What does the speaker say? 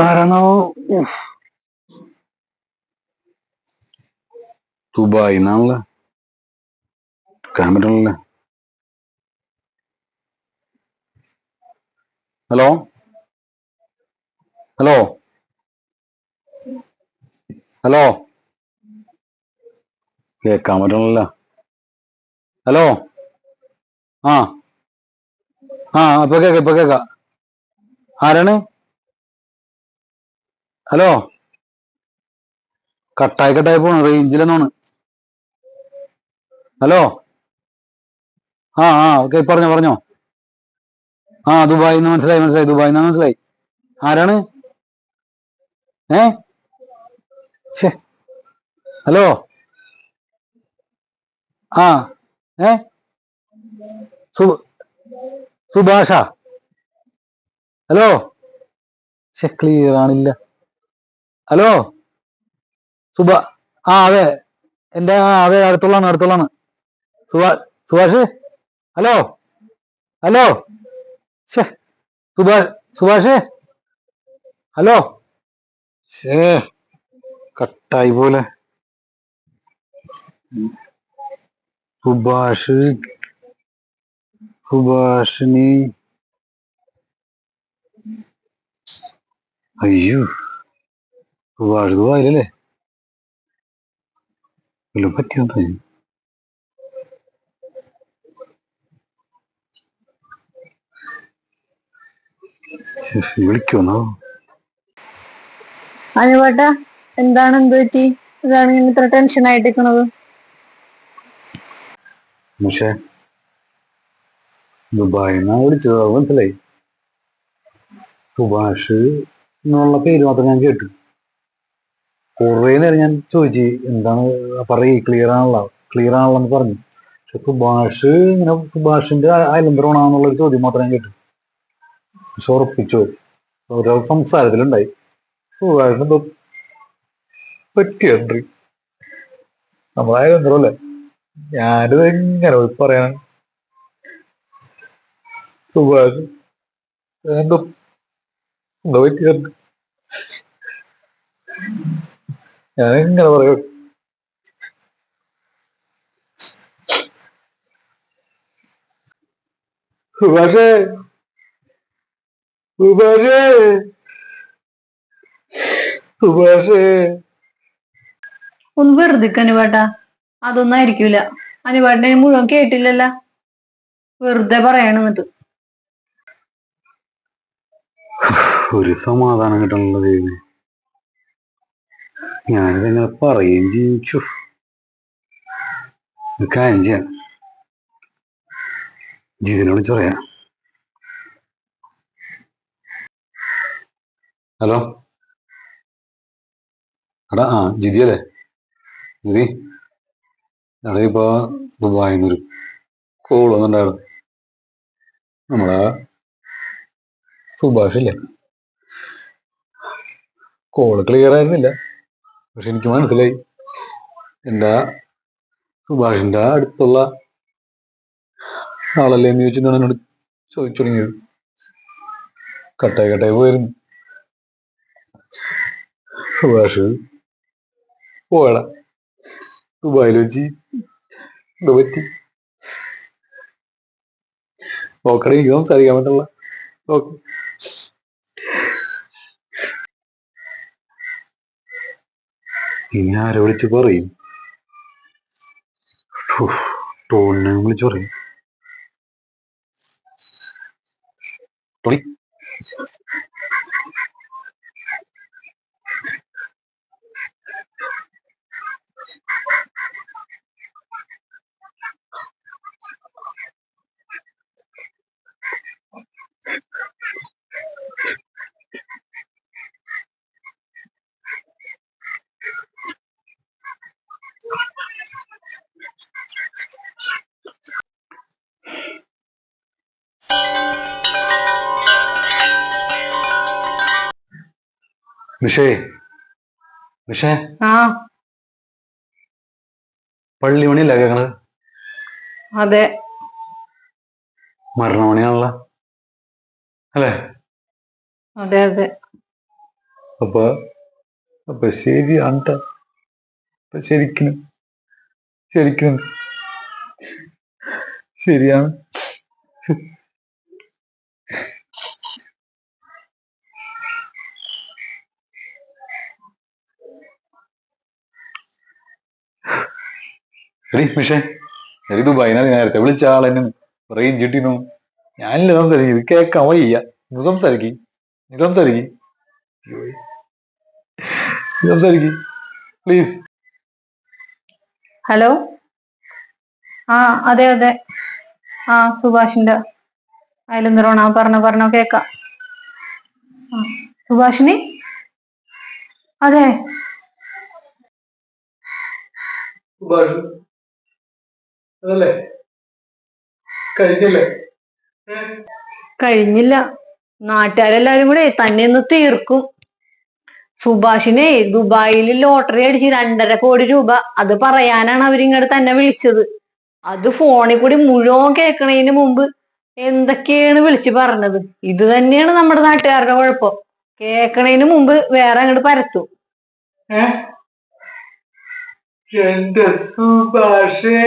ആരാണാവോ ഉഫ്. ദുബായി പറ്റണല്ലേ hello hello hello കേൾക്കാൻ പറ്റണല്ലോ ഹലോ ആ ആ ഇപ്പൊ കേക്ക ഇപ്പൊ കേക്ക ആരാണ് ഹലോ? കട്ടായി കട്ടായി പോണു റേഞ്ചിലെന്നാണ്. ഹലോ? ആ ആ ഓക്കെ പറഞ്ഞോ പറഞ്ഞോ. ആ ദുബായിൽ നിന്ന് മനസ്സിലായി മനസ്സിലായി ദുബായിൽ നിന്ന് മനസ്സിലായി. ആരാണ്? ഏ. ഹലോ? ആ ഏ? സുഭാഷ? ഹലോ? ക്ലിയർ ആണില്ല. ഹലോ സുബ ആ അതെ. എന്റെ ആ അതെ അടുത്തുള്ളാണ് അടുത്തുള്ളാണ് സുഭാ സുഭാഷ്? ഹലോ ഹലോ സുഭാ സുഭാഷേ? ഹലോ ഷേ കട്ടായി പോലെ. സുഭാഷ് സുഭാഷിനി. അയ്യോ. സുഭാഷ് ദുബായിലല്ലേ വല്ലതും പറ്റിയോന്ന് തോന്നി അനുവേട്ട എന്താണ് എന്ത് പറ്റി? ഇതാണ് ഇങ്ങനെ ഇത്ര ടെൻഷൻ ആയിട്ടിരിക്കണത്. പക്ഷേ ദുബായിന്നാ വിളിച്ചത് മനസ്സിലായി? സുഭാഷ് എന്നുള്ള പേര് മാത്രം ഞാൻ കേട്ടു. കുറേ നേരം ഞാൻ ചോദിച്ചു എന്താണ് പറയ് ക്ലിയർ ആണല്ലോ. ക്ലിയർ ആണല്ലോ എന്ന് പറഞ്ഞു. പക്ഷെ സുഭാഷ് ഇങ്ങനെ സുഭാഷിന്റെ അയലന്തരമാണെന്നുള്ള ചോദ്യം മാത്രം ഞാൻ കേട്ടു. പക്ഷെ ഉറപ്പിച്ചു ഓരോ സംസാരത്തിലുണ്ടായി. സുഭാഷിന് എന്തോ പറ്റിയുണ്ട് നമ്മളെ അയലന്തരമല്ലേ ഞാനിത് എങ്ങനെ പോയി പറയണം സുഭാഷ് എന്തോ എന്തോ പറ്റിയുണ്ട് ഞാൻ എങ്ങനെ പറയൂ. സുഭാഷേ സുഭാഷേ സുഭാഷേ ഒന്ന് വെറുതെ അനുപാട്ടാ അതൊന്നും ആയിരിക്കൂല. അനുപാട്ടിനെ മുഴുവൻ കേട്ടില്ലല്ല. വെറുതെ പറയാണ് എന്നിട്ട്. ഒരു സമാധാനം കിട്ടണല്ലോ ദൈവമേ. ഞാനിതെങ്ങനെ പറയുകയും ജീവിച്ചു. കാര്യം ചെയ്യാം. ജീതിനോട് പറയാം. ഹലോ? എടാ ആ ജിതി അല്ലേ? ജിതി? എടാ ഇപ്പൊ ദുബായിൽ നിന്നൊരു കോൾ വന്നിട്ടുണ്ടായിരുന്നു. നമ്മളെ സുഭാഷ് ഇല്ലേ? കോൾ ക്ലിയർ ആയിരുന്നില്ല. പക്ഷെ എനിക്ക് മനസ്സിലായി. എന്താ സുഭാഷിന്റെ അടുത്തുള്ള ആളല്ലേ എന്ന് ചോദിച്ചിട്ടാണ് എന്നോട് ചോദിച്ചു തുടങ്ങിയത് കട്ടായി കട്ടായി പോയിരുന്നു. സുഭാഷ് പോയടാ. ദുബായിൽ വെച്ച് എന്താ പറ്റി. നോക്കണേ എനിക്ക് സംസാരിക്കാൻ പറ്റുള്ള ഓക്കെ ഇനി ആരെ വിളിച്ച് പറയും? ടോണിനെ വിളിച്ച് പറയും. ടോണി. നിഷേ നിഷേ ആ. പള്ളിമണിയല്ല കേക്കണത്? അതെ. മരണമണിയാണല്ല അല്ലേ? അതെ അതെ. അപ്പൊ അപ്പൊ ശരിയാണ് ശരിക്കും ശരിക്കും ശരിയാണ്. എടി പക്ഷേ എടി ദുബായിനാ നേരത്തെ വിളിച്ച ആളെന്നും റേഞ്ച് കിട്ടിനു ഞാനില്ല സംസാരിക്കും ഇത് കേൾക്കാൻ വയ്യ. നീ സംസാരിക്ക് നീ സംസാരിക്ക്. സംസാരിക്ക് പ്ലീസ് ഹലോ ആ അതെ അതെ. ആ സുഭാഷിന്റെ അയലും നിറോണ പറഞ്ഞ പറഞ്ഞോ കേക്കാം സുഭാഷിനി അതെ. അതല്ലേ? കഴിഞ്ഞില്ലേ? കഴിഞ്ഞില്ല. നാട്ടുകാരെല്ലാരും കൂടെ തന്നെ ഒന്ന് തീർക്കും. സുഭാഷിനെ ദുബായിൽ ലോട്ടറി അടിച്ച് രണ്ടര കോടി രൂപ. അത് പറയാനാണ് അവരിങ്ങോട്ട് തന്നെ വിളിച്ചത്. അത് ഫോണിൽ കൂടി മുഴുവൻ കേൾക്കണതിന് മുമ്പ് എന്തൊക്കെയാണ് വിളിച്ചു പറഞ്ഞത്? ഇത് തന്നെയാണ് നമ്മുടെ നാട്ടുകാരുടെ കുഴപ്പം. കേൾക്കണതിന് മുമ്പ് വേറെ അങ്ങോട്ട് പരത്തും. എന്റെ സുഭാഷേ